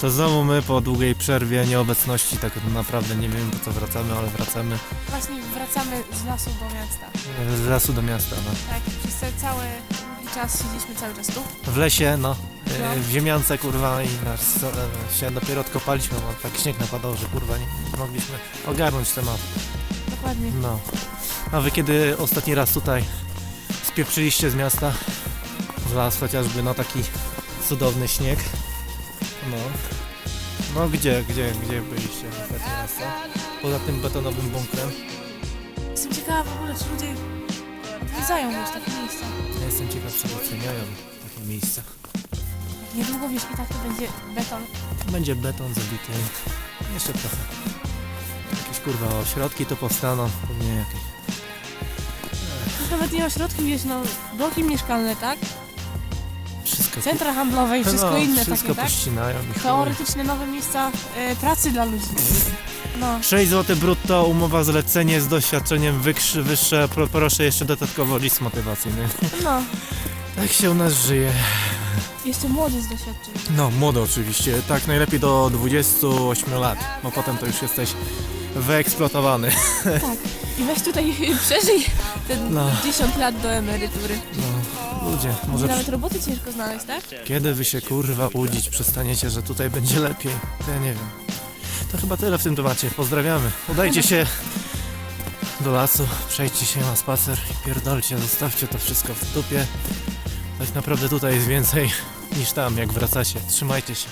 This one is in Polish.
To znowu my po długiej przerwie, nieobecności, tak naprawdę nie wiem po co wracamy, ale wracamy Właśnie wracamy z lasu do miasta. z lasu do miasta. No. Tak, przez ten cały długi czas siedzieliśmy cały czas tu. W lesie, no, No. e, w ziemiance kurwa i nasz, e, się dopiero odkopaliśmy, bo tak śnieg napadał, że kurwa nie mogliśmy ogarnąć temat. Dokładnie. No. A wy kiedy ostatni raz tutaj spieprzyliście z miasta? W las chociażby, no taki cudowny śnieg. No. No gdzie, gdzie, gdzie byliście ostatni raz, co? Poza tym betonowym bunkrem. Jestem ciekawa w ogóle, czy ludzie odwiedzają już takie miejsca. Ja jestem ciekaw, czy doceniają takie miejsca. Niedługo wiesz, i tak to będzie beton. Będzie beton zabity. Jeszcze trochę. Jakieś kurwa ośrodki to powstaną. Pewnie jakieś. Już nawet nie ośrodki, wiesz, no, bloki mieszkalne, tak? Wszystko, Centra handlowe i wszystko no, inne wszystko takie, tak? pościnają. Teoretyczne nowe miejsca e, pracy dla ludzi. No, 6 zł brutto, umowa zlecenie z doświadczeniem wykrzy, wyższe, pro, proszę jeszcze dodatkowo list motywacyjny. no. Tak się u nas żyje. Jeszcze młody z doświadczeniem. No, młody oczywiście, tak najlepiej do 28 lat, bo potem to już jesteś wyeksploatowany. Tak. I weź tutaj przeżyj ten No. 10 lat do emerytury. No, ludzie, może przy, nawet roboty ciężko znaleźć, tak? kiedy wy się kurwa łudzić przestaniecie, że tutaj będzie lepiej? To ja nie wiem. To chyba tyle w tym temacie, pozdrawiamy. Udajcie się do lasu, przejdźcie się na spacer i pierdolcie, zostawcie to wszystko w dupie. Tak naprawdę tutaj jest więcej niż tam, jak wracacie. Trzymajcie się.